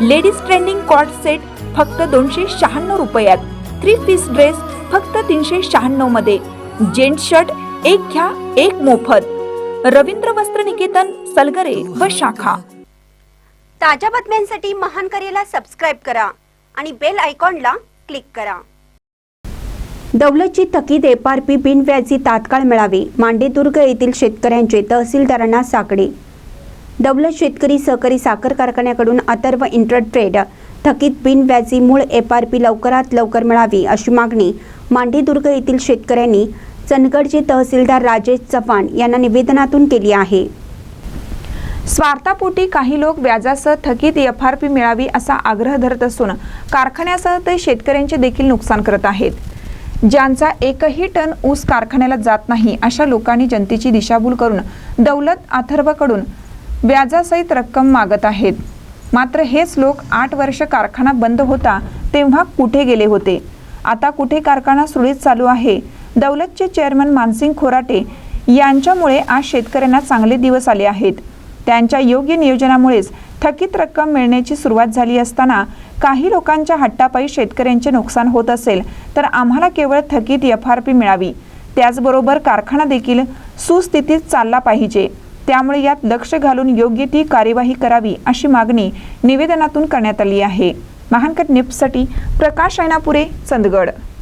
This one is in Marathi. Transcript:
लेडीज ट्रेंडिंग कॉट सेट फक्त दोनशे शहाण्णव रुपयात. थ्री पीस ड्रेस फक्त तीनशे शहाण्णवमध्ये. जेंट शर्ट एक घ्या एक मोफत. रवींद्र वस्त्र निकेतन सलगरे व शाखा. ताज्या बातम्यांसाठी महान करेला सबस्क्राईब करा आणि बेल आयकॉनला क्लिक करा. दौलतची थकीत एफ आर पी बिनव्याजी तात्काळ मिळावी मांडेदुर्ग येथील शेतकऱ्यांचे तहसीलदारांना साकडे. दौलत शेतकरी सहकारी साखर कारखान्याकडून अथर्व इंटरट्रेड. थकीत बिनव्याजी मूळ एफ आर पी लवकरात लवकर मिळावी अशी मागणी मांडीदुर्ग येथील शेतकऱ्यांनी चंदगडचे तहसीलदार राजेश चव्हाण यांना निवेदनातून केली आहे. स्वार्थापोटी काही लोक व्याजासह थकीत एफ आर पी मिळावी असा आग्रह धरत असून कारखान्यासह ते शेतकऱ्यांचे देखील नुकसान करत आहेत. ज्यांचा एकही टन ऊस कारखान्याला जात नाही अशा लोकांनी जनतेची दिशाभूल करून दौलत अथर्वकडून व्याजासहित रक्कम मागत आहेत. मात्र हेच लोक आठ वर्ष कारखाना बंद होता तेव्हा कुठे गेले होते? आता कुठे कारखाना सुरळीत चालू आहे? दौलतचे चेअरमन मानसिंग खोराटे यांच्यामुळे आज शेतकऱ्यांना चांगले दिवस आले आहेत. त्यांच्या योग्य नियोजनामुळेच थकीत रक्कम मिळण्याची सुरुवात झाली असताना काही लोकांच्या हट्टापायी शेतकऱ्यांचे नुकसान होत असेल तर आम्हाला केवळ थकीत एफ आर पी मिळावी. त्याचबरोबर कारखाना देखील सुस्थितीत चालला पाहिजे. त्यामुळे यात लक्ष घालून योग्य ती कार्यवाही करावी अशी मागणी निवेदनातून करण्यात आली आहे. महानकट निप्ससाठी प्रकाश ऐनापुरे चंदगड.